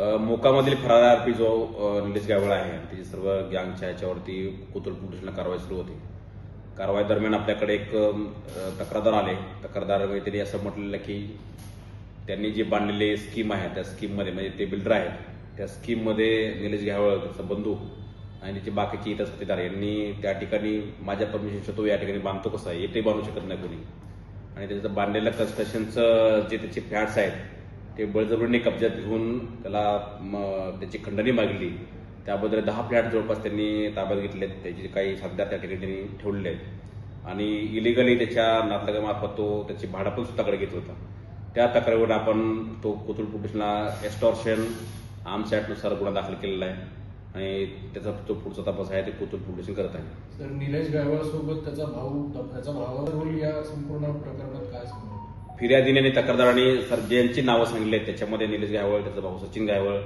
मोकामधील फरार आरोपी जो निलेश गायवळ आहे त्याची सर्व गँगच्या ह्याच्यावरती कोतुल पोलिसांना कारवाई सुरू होती. कारवाई दरम्यान आपल्याकडे एक तक्रारदार आले. तक्रारदार त्यांनी असं म्हटलेलं की त्यांनी जी बांधलेली स्कीम आहे त्या स्कीममध्ये म्हणजे ते बिल्डर आहेत त्या स्कीममध्ये निलेश घ्यावळ त्याचा बंधू आणि त्याचे बाकीचे इतर साथीदार यांनी त्या ठिकाणी माझ्या परमिशनच्या तो या ठिकाणी बांधतो कसं आहे ते बांधू शकत नाही कोणी. आणि त्याचं बांधलेलं कन्स्ट्रक्शनचं जे त्याचे फ्लॅट्स आहेत ते बळजबरीने कब्जात घेऊन त्याला त्याची खंडणी मागली. त्याबद्दल दहा फ्लॅट जवळपास त्यांनी ताब्यात घेतले त्याचे काही सध्या त्या ठिकाणी त्यांनी ठेवलेले आहेत. आणि इलिगली त्याच्या नातलगामार्फत तो त्याची भाडं पण स्वतःकडे घेत होता. त्या तक्रारीवर आपण तो कोथरूड पोलिसला एस्टॉर्शन आर्म्स ॲक्टनुसार गुन्हा दाखल केलेला आहे. आणि त्याचा जो पुढचा तपास आहे ते कोथरूड पोलीस करत आहे. तर निलेश गायवाळसोबत त्याचा भाऊ त्याचा भावाचा रोल या संपूर्ण प्रकरणात काय समोर फिर्यादीने आणि तक्रारदारांनी सर ज्यांची नावं सांगितली आहेत त्याच्यामध्ये निलेश गायवळ त्याचा भाऊ सचिन गायवळ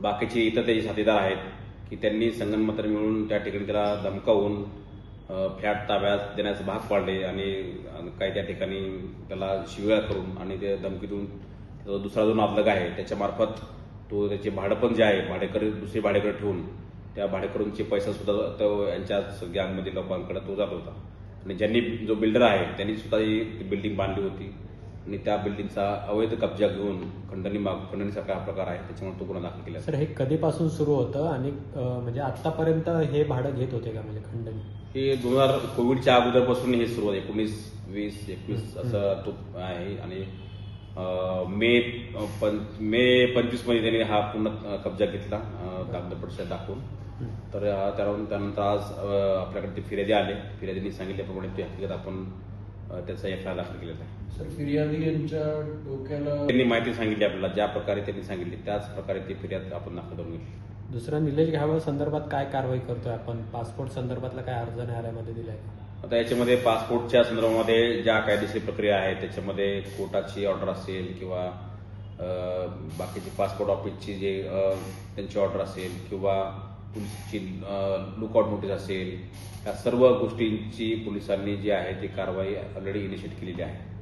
बाकीचे इतर त्याचे साथीदार आहेत की त्यांनी संगनमत्र मिळून त्या ठिकाणी त्याला धमकावून फ्लॅट ताब्यात देण्यास भाग पाडले आणि काही त्या ठिकाणी त्याला शिव्या करून आणि ते धमकी देऊन त्याचा दुसरा जो नातलग आहे त्याच्यामार्फत तो त्याचे भाडं पण जे आहे भाडेकरी दुसरे भाडेकरी ठेवून त्या भाडेकरूंचे पैसा सुद्धा तो यांच्याच गँगमधील लोकांकडे तो जात होता. आणि ज्यांनी जो बिल्डर आहे त्यांनी सुद्धा ही बिल्डिंग बांधली होती. आणि त्या बिल्डिंगचा अवैध कब्जा घेऊन खंडणी माग खंडणीसारखा हा प्रकार आहे त्याच्यामुळे तो गुन्हा दाखल केला. सर हे कधीपासून सुरू होतं आणि म्हणजे आतापर्यंत हे भाडं घेत होते का म्हणजे खंडणी? हे दोन हजार कोविडच्या अगोदरपासून हे सुरू आहे एकोणीस वीस एकवीस असं तो आहे. आणि मे पं मे पंचवीसमध्ये त्यांनी हा पूर्ण कब्जा घेतला अं, कागदपत्र दाखवून. तर त्यावरून त्यानंतर आज आपल्याकडे ते फिर्यादी आले. फिर्यादींनी सांगितल्याप्रमाणे ते हकीकत आपण त्याचा एफ आय आर दाखल केलेला आहे. सर फिर्यादी यांच्या डोक्याला त्यांनी माहिती सांगितली आपल्याला ज्या प्रकारे त्यांनी सांगितली त्याच प्रकारे ती फिर्याद आपण दाखल करून घेतली. दुसरा निलेश घावळ संदर्भात काय कारवाई करतोय आपण? पासपोर्ट संदर्भातला काय अर्ज न्यायालयामध्ये दिलाय? आता याच्यामध्ये पासपोर्टच्या संदर्भामध्ये ज्या कायदेशीर प्रक्रिया आहेत त्याच्यामध्ये कोर्टाची ऑर्डर असेल किंवा बाकीची पासपोर्ट ऑफिसची जे त्यांची ऑर्डर असेल किंवा पोलिसची लुकआउट नोटीस असेल या सर्व गोष्टींची पोलिसांनी जी आहे ती कारवाई ऑलरेडी इनिशिएट केलेली आहे.